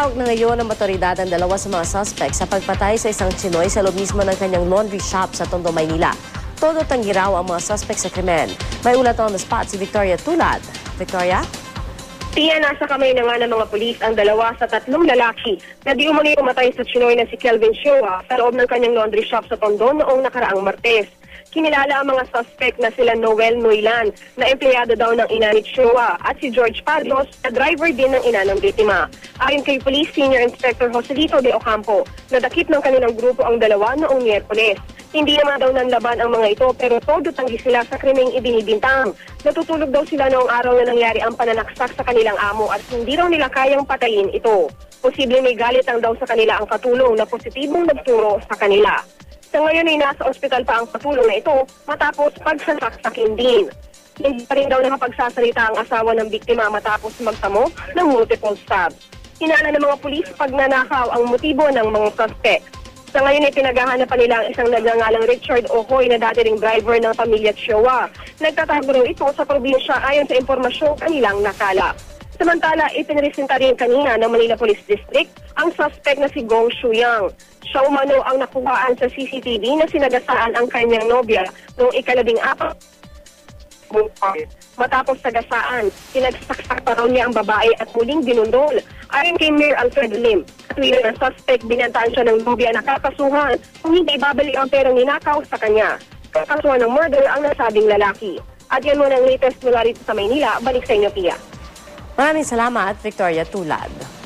Hawak na ngayon ng otoridad ang dalawa sa mga suspect sa pagpatay sa isang Chinoy sa loob mismo ng kanyang laundry shop sa Tondo, Maynila. Todo tanggi raw ang mga suspect sa krimen. May ulat on the spot si Victoria Tulad. Victoria? Tiya nasa kamay na nga ng mga pulis ang dalawa sa tatlong lalaki na di umani umatay sa Chinoy na si Kelvin Shoa sa loob ng kanyang laundry shop sa Tondo noong nakaraang Martes. Kinilala ang mga suspect na sila Noel Nuilan na empleyado daw ng ina ni Shoa at si George Padros na driver din ng ina ng biktima. Ayon kay Police Senior Inspector Joselito de Ocampo, nadakip ng kanilang grupo ang dalawa noong Miyerkules. Hindi naman daw nanlaban ang mga ito pero todo tanggi sila sa krimeng ibinibintang. Natutulog daw sila noong araw na nangyari ang pananaksak sa kanilang amo at hindi raw nila kayang patayin ito. Posible may galit ang daw sa kanila ang katulong na positibong nagturo sa kanila. Sa ngayon ay nasa ospital pa ang katulong na ito matapos pagsasaksakin din. Hindi pa rin daw nakapagsasalita ang asawa ng biktima matapos magtamo ng multiple stabs. Hinala ng mga pulis pagnanakaw ang motibo ng mga suspect. Sa ngayon ay pinaghahanap pa nila ang isang nagngangalang Richard Ohoy na dati ring driver ng pamilya Chiowa. Nagtatago ito sa probinsya ayon sa impormasyong kanilang nakala. Samantala, ipinresenta rin kanina ng Manila Police District ang suspect na si Gong Shuyang. Siya umano ang nakuhaan sa CCTV na sinagasaan ang kanyang nobya noong ikalabing apat Matapos sagasaan, pinagsaksak pa raw niya ang babae at muling binundol. Ayon kay Mayor Alfred Lim, katwiran ng suspect, binantaan siya ng nobya na kakasuhan kung hindi babalik ang perang ninakaw sa kanya. Kakasuhan ng murder ang nasabing lalaki. At yan muna ang latest mula rito sa Maynila. Balik sa inyo, Pia. Maraming salamat, Victoria Tulad.